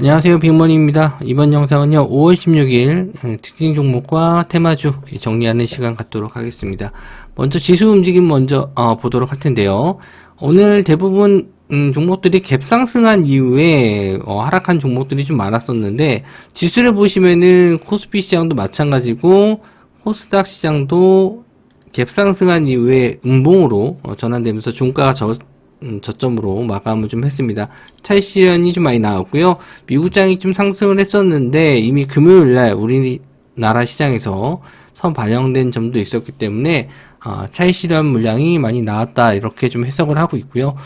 안녕하세요 빅머니입니다. 이번 영상은요 5월 16일 음, 특징 종목과 테마주 정리하는 시간 갖도록 하겠습니다. 먼저 지수 움직임 먼저 어, 보도록 할 텐데요. 오늘 대부분 음, 종목들이 갭상승한 이후에 어, 하락한 종목들이 좀 많았었는데 지수를 보시면은 코스피 시장도 마찬가지고 코스닥 시장도 갭상승한 이후에 음봉으로 어, 전환되면서 종가가 저, 음, 저점으로 마감을 좀 했습니다. 차익실현이 좀 많이 나왔고요. 미국장이 좀 상승을 했었는데 이미 금요일날 우리나라 시장에서 선 반영된 점도 있었기 때문에 어, 차익실현 물량이 많이 나왔다 이렇게 좀 해석을 하고 있고요.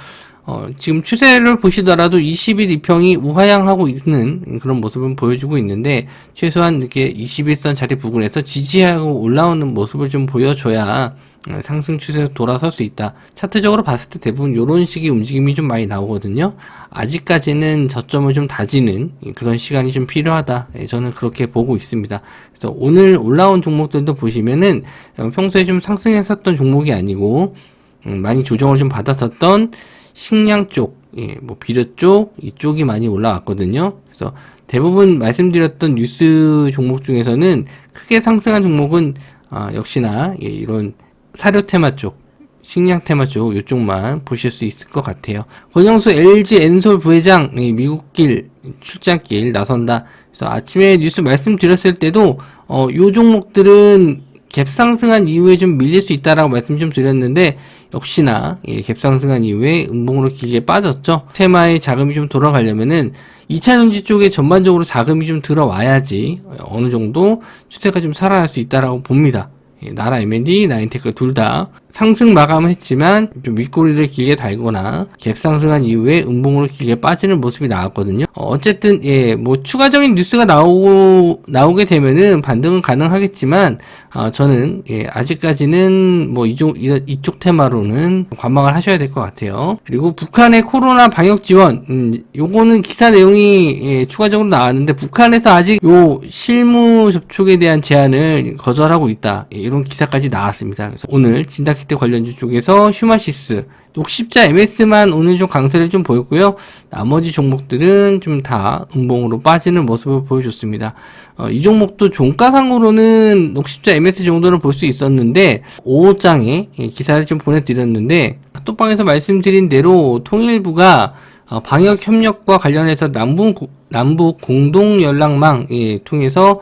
어, 지금 추세를 보시더라도 20일 이평이 우하향하고 있는 그런 모습을 보여주고 있는데 최소한 이렇게 21선 자리 부근에서 지지하고 올라오는 모습을 좀 보여줘야 어, 상승 추세로 돌아설 수 있다. 차트적으로 봤을 때 대부분 이런 식의 움직임이 좀 많이 나오거든요. 아직까지는 저점을 좀 다지는 그런 시간이 좀 필요하다. 예, 저는 그렇게 보고 있습니다. 그래서 오늘 올라온 종목들도 보시면은 어, 평소에 좀 상승했었던 종목이 아니고 음, 많이 조정을 좀 받았었던 식량 쪽, 예, 뭐 비료 쪽 이쪽이 많이 올라왔거든요. 그래서 대부분 말씀드렸던 뉴스 종목 중에서는 크게 상승한 종목은 아, 역시나 예, 이런 사료 테마 쪽, 식량 테마 쪽 이쪽만 보실 수 있을 것 같아요. 권영수 LG 엔솔 부회장 예, 미국길 출장길 나선다. 그래서 아침에 뉴스 말씀드렸을 때도 어, 요 종목들은 갭 상승한 이후에 좀 밀릴 수 있다라고 말씀 좀 드렸는데 역시나 예, 갭 상승한 이후에 음봉으로 길게 빠졌죠. 테마에 자금이 좀 돌아가려면은 2차 전지 쪽에 전반적으로 자금이 좀 들어와야지 어느 정도 추세가 좀 살아날 수 있다라고 봅니다. 예, 나라 M&D, 나인테크 둘 다 상승 마감을 했지만 좀 윗꼬리를 길게 달거나 갭 상승한 이후에 음봉으로 길게 빠지는 모습이 나왔거든요. 어, 쨌든 예, 뭐 추가적인 뉴스가 나오고 나오게 되면은 반등은 가능하겠지만 어, 저는 예, 아직까지는 뭐 이쪽 이, 이쪽 테마로는 관망을 하셔야 될 것 같아요. 그리고 북한의 코로나 방역 지원, 음, 요거는 기사 내용이 예, 추가적으로 나왔는데 북한에서 아직 요 실무 접촉에 대한 제한을 거절하고 있다. 예, 이런 기사까지 나왔습니다. 그래서 오늘 진 단키트 관련주 쪽에서 휴마시스, 녹십자 MS만 오늘 좀 강세를 좀 보였고요. 나머지 종목들은 좀 다 음봉으로 빠지는 모습을 보여줬습니다. 어, 이 종목도 종가상으로는 녹십자 MS 정도는 볼 수 있었는데 5장에 기사를 좀 보내드렸는데 톡방에서 말씀드린 대로 통일부가 어, 방역 협력과 관련해서 남북 남북 공동 연락망 예, 통해서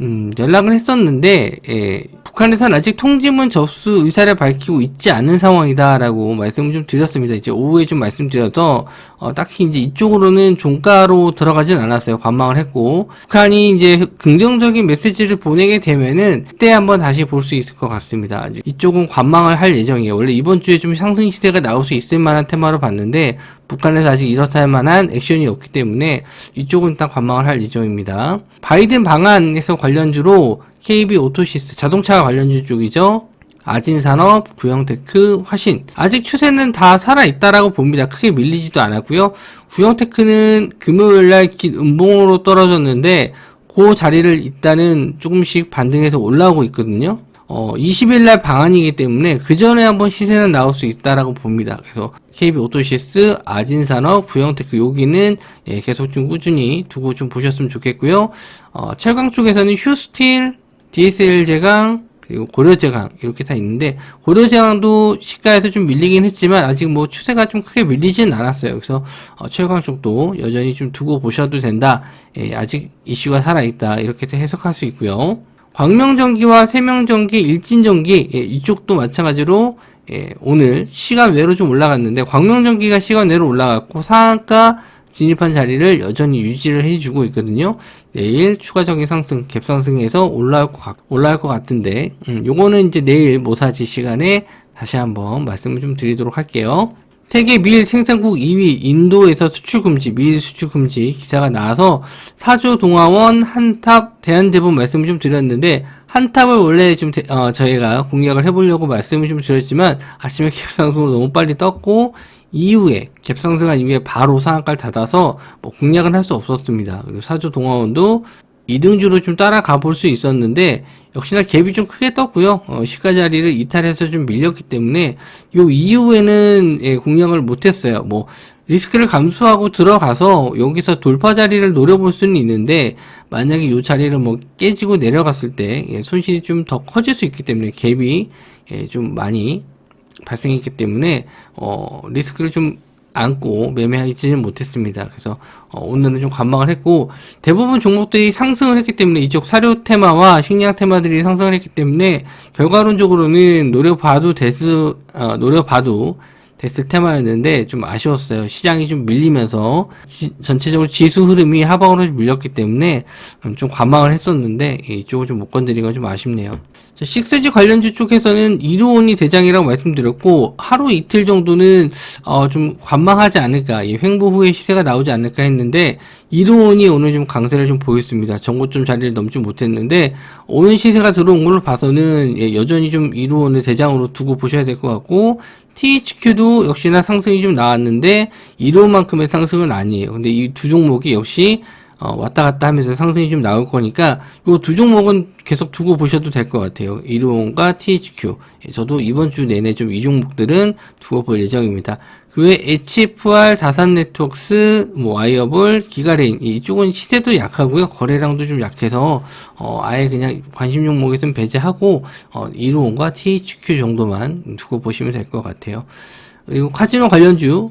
음, 연락을 했었는데 예, 북한에서는 아직 통지문 접수 의사를 밝히고 있지 않은 상황이다라고 말씀을 좀 드렸습니다. 이제 오후에 좀 말씀드려서 어, 딱히 이제 이쪽으로는 종가로 들어가진 않았어요. 관망을 했고 북한이 이제 긍정적인 메시지를 보내게 되면은 그때 한번 다시 볼 수 있을 것 같습니다. 이쪽은 관망을 할 예정이에요. 원래 이번 주에 좀 상승 시세가 나올 수 있을 만한 테마로 봤는데 북한에서 아직 이렇다 할 만한 액션이 없기 때문에 이쪽은 일단 관망을 할 예정입니다. 바이든 방안에서 관련주로 KB 오토시스 자동차 관련주 쪽이죠. 아진산업, 구형테크, 화신 아직 추세는 다 살아있다라고 봅니다. 크게 밀리지도 않았고요. 구형테크는 금요일날 긴 음봉으로 떨어졌는데 그 자리를 일단은 조금씩 반등해서 올라오고 있거든요. 어, 20일날 방안이기 때문에 그 전에 한번 시세는 나올 수 있다라고 봅니다. 그래서 KB 오토시스, 아진산업, 부영테크 여기는 예, 계속 좀 꾸준히 두고 좀 보셨으면 좋겠고요. 어, 철강 쪽에서는 휴스틸, DSL 제강, 그리고 고려제강 이렇게 다 있는데 고려제강도 시가에서 좀 밀리긴 했지만 아직 뭐 추세가 좀 크게 밀리진 않았어요. 그래서 어, 철강 쪽도 여전히 좀 두고 보셔도 된다. 예, 아직 이슈가 살아있다 이렇게 해석할 수 있고요. 광명전기와 세명전기, 일진전기 예, 이쪽도 마찬가지로 예, 오늘 시간 외로 좀 올라갔는데 광명전기가 시간 외로 올라갔고 상한가 진입한 자리를 여전히 유지를 해주고 있거든요. 내일 추가적인 상승, 갭상승해서 올라올 것, 같, 올라올 것 같은데, 음, 요거는 이제 내일 모사지 시간에 다시 한번 말씀을 좀 드리도록 할게요. 세계 밀 생산국 2위 인도에서 수출 금지, 밀 수출 금지 기사가 나와서 사조 동아원 한탑 대한제본 말씀을 좀 드렸는데 한탑을 원래 좀 대, 어, 저희가 공략을 해보려고 말씀을 좀 드렸지만 아침에 갭상승으로 너무 빨리 떴고 이후에 갭상승한 이후에 바로 상한가를 닫아서 뭐 공략은 할 수 없었습니다. 그리고 사조 동아원도 2등주로 좀 따라가 볼 수 있었는데 역시나 갭이 좀 크게 떴고요. 어, 시가 자리를 이탈해서 좀 밀렸기 때문에 요 이후에는 예, 공략을 못했어요. 뭐 리스크를 감수하고 들어가서 여기서 돌파 자리를 노려볼 수는 있는데 만약에 이 자리를 뭐 깨지고 내려갔을 때 예, 손실이 좀 더 커질 수 있기 때문에 갭이 예, 좀 많이 발생했기 때문에 어, 리스크를 좀 안고 매매하지는 못했습니다. 그래서 어, 오늘은 좀 관망을 했고 대부분 종목들이 상승을 했기 때문에 이쪽 사료 테마와 식량 테마들이 상승을 했기 때문에 결과론적으로는 노려봐도 됐을 어, 노려봐도 됐을 테마였는데 좀 아쉬웠어요. 시장이 좀 밀리면서 지- 전체적으로 지수 흐름이 하방으로 밀렸기 때문에 음, 좀 관망을 했었는데 예, 이쪽을 좀 못 건드린 건 좀 아쉽네요. 자, 식스지 관련주 쪽에서는 이루온이 대장이라고 말씀드렸고 하루 이틀 정도는 어, 좀 관망하지 않을까 이 횡보 후에 시세가 나오지 않을까 했는데 이루온이 오늘 좀 강세를 좀 보였습니다. 정고점 자리를 넘지 못했는데 오늘 시세가 들어온 걸로 봐서는 예, 여전히 좀 이루온을 대장으로 두고 보셔야 될 것 같고 THQ도 역시나 상승이 좀 나왔는데 이루온만큼의 상승은 아니에요. 근데 이 두 종목이 역시 어, 왔다 갔다 하면서 상승이 좀 나올 거니까 요 두 종목은 계속 두고 보셔도 될 것 같아요. 이루온과 THQ. 예, 저도 이번 주 내내 좀 이 종목들은 두고 볼 예정입니다. 그 외 HFR, 다산네트웍스, 뭐 와이어볼, 기가레인 이쪽은 시세도 약하고요. 거래량도 좀 약해서 어, 아예 그냥 관심 종목에서는 배제하고 어, 이루온과 THQ 정도만 두고 보시면 될 것 같아요. 그리고 카지노 관련주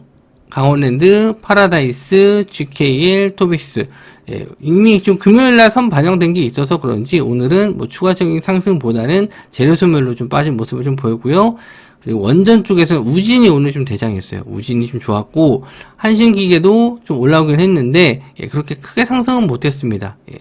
강원랜드, 파라다이스, GKL, 토빅스. 예, 이미 좀 금요일날 선 반영된 게 있어서 그런지 오늘은 뭐 추가적인 상승보다는 재료 소멸로 좀 빠진 모습을 좀 보였고요. 그리고 원전 쪽에서는 우진이 오늘 좀 대장했어요. 우진이 좀 좋았고 한신기계도 좀 올라오긴 했는데 예, 그렇게 크게 상승은 못했습니다. 예.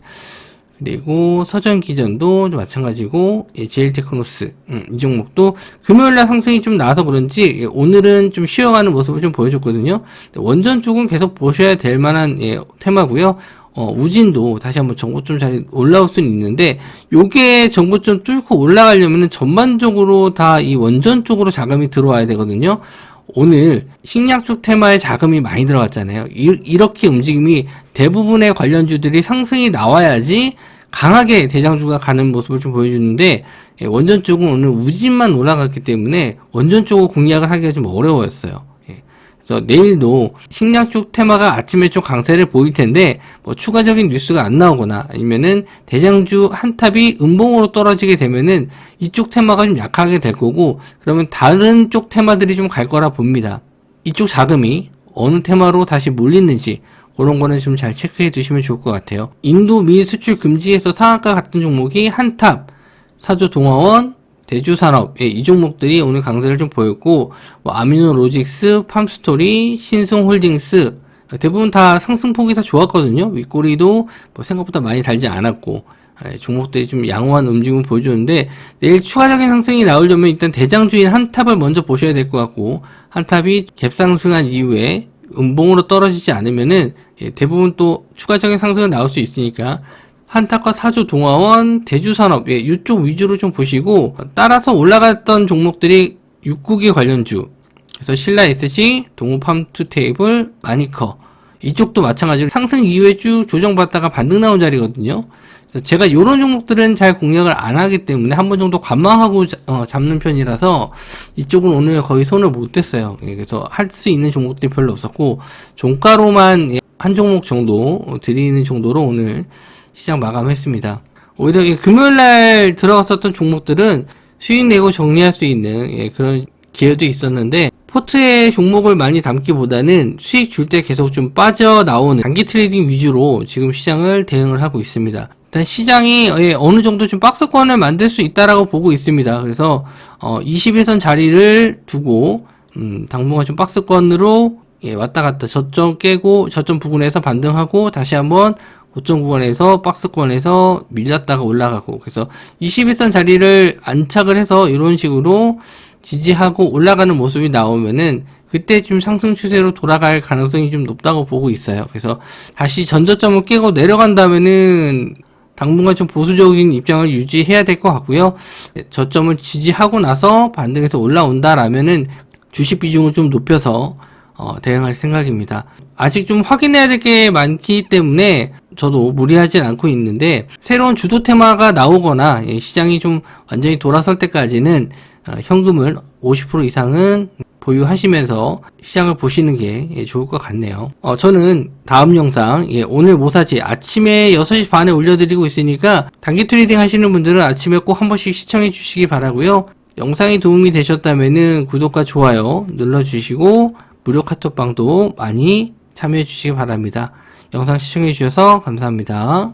그리고 서전 기전도 좀 마찬가지고 예, 제일테크노스 음, 이 종목도 금요일날 상승이 좀 나와서 그런지 예, 오늘은 좀 쉬어가는 모습을 좀 보여줬거든요. 원전 쪽은 계속 보셔야 될 만한 예, 테마고요. 어, 우진도 다시 한번 정보점 자리 올라올 수는 있는데 요게 정보점 뚫고 올라가려면은 전반적으로 다 이 원전 쪽으로 자금이 들어와야 되거든요. 오늘 식량 쪽 테마에 자금이 많이 들어갔잖아요. 이, 이렇게 움직임이 대부분의 관련주들이 상승이 나와야지 강하게 대장주가 가는 모습을 좀 보여주는데 예, 원전 쪽은 오늘 우진만 올라갔기 때문에 원전 쪽을 공략을 하기가 좀 어려웠어요. 예. 그래서 내일도 식량 쪽 테마가 아침에 좀 강세를 보일 텐데 뭐 추가적인 뉴스가 안 나오거나 아니면은 대장주 한 탑이 음봉으로 떨어지게 되면은 이쪽 테마가 좀 약하게 될 거고 그러면 다른 쪽 테마들이 좀 갈 거라 봅니다. 이쪽 자금이 어느 테마로 다시 몰리는지 그런 거는 좀 잘 체크해 두시면 좋을 것 같아요. 인도 미 수출 금지에서 상한가 같은 종목이 한탑, 사조 동화원, 대주 산업 예, 이 종목들이 오늘 강세를 좀 보였고 뭐 아미노 로직스, 팜스토리, 신송홀딩스 대부분 다 상승폭이 다 좋았거든요. 윗꼬리도 뭐 생각보다 많이 달지 않았고 예, 종목들이 좀 양호한 움직임을 보여주는데 내일 추가적인 상승이 나오려면 일단 대장주인 한탑을 먼저 보셔야 될 것 같고 한탑이 갭상승한 이후에 음봉으로 떨어지지 않으면은 예, 대부분 또 추가적인 상승은 나올 수 있으니까 한탁과 사조 동화원, 대주산업, 예, 이쪽 위주로 좀 보시고, 따라서 올라갔던 종목들이 육국이 관련주. 그래서 신라 SG, 동우팜투 테이블, 마니커. 이쪽도 마찬가지로 상승 이후에 쭉 조정받다가 반등 나온 자리거든요. 제가 이런 종목들은 잘 공략을 안 하기 때문에 한 번 정도 관망하고 자- 어, 잡는 편이라서 이쪽은 오늘 거의 손을 못 댔어요. 예, 그래서 할 수 있는 종목들이 별로 없었고 종가로만 예, 한 종목 정도 드리는 정도로 오늘 시장 마감했습니다. 오히려 이 금요일날 들어갔었던 종목들은 수익 내고 정리할 수 있는 예, 그런 기회도 있었는데 포트에 종목을 많이 담기보다는 수익 줄 때 계속 좀 빠져나오는 단기 트레이딩 위주로 지금 시장을 대응을 하고 있습니다. 일단 시장이 예, 어느 정도 좀 박스권을 만들 수 있다라고 보고 있습니다. 그래서 어, 21선 자리를 두고 음, 당분간 좀 박스권으로 예, 왔다 갔다 저점 깨고 저점 부근에서 반등하고 다시 한번 고점 구간에서 박스권에서 밀렸다가 올라가고 그래서 21선 자리를 안착을 해서 이런 식으로 지지하고 올라가는 모습이 나오면은 그때 좀 상승 추세로 돌아갈 가능성이 좀 높다고 보고 있어요. 그래서 다시 전저점을 깨고 내려간다면은 당분간 좀 보수적인 입장을 유지해야 될 것 같고요. 저점을 지지하고 나서 반등해서 올라온다라면은 주식 비중을 좀 높여서 어, 대응할 생각입니다. 아직 좀 확인해야 될 게 많기 때문에 저도 무리하진 않고 있는데 새로운 주도 테마가 나오거나 예, 시장이 좀 완전히 돌아설 때까지는 어, 현금을 50% 이상은 보유하시면서 시장을 보시는 게 예, 좋을 것 같네요. 어, 저는 다음 영상 예, 오늘 모사지 아침에 6시 반에 올려드리고 있으니까 단기 트레이딩 하시는 분들은 아침에 꼭 한 번씩 시청해 주시기 바라고요. 영상이 도움이 되셨다면 구독과 좋아요 눌러주시고 무료 카톡방도 많이 참여해 주시기 바랍니다. 영상 시청해 주셔서 감사합니다.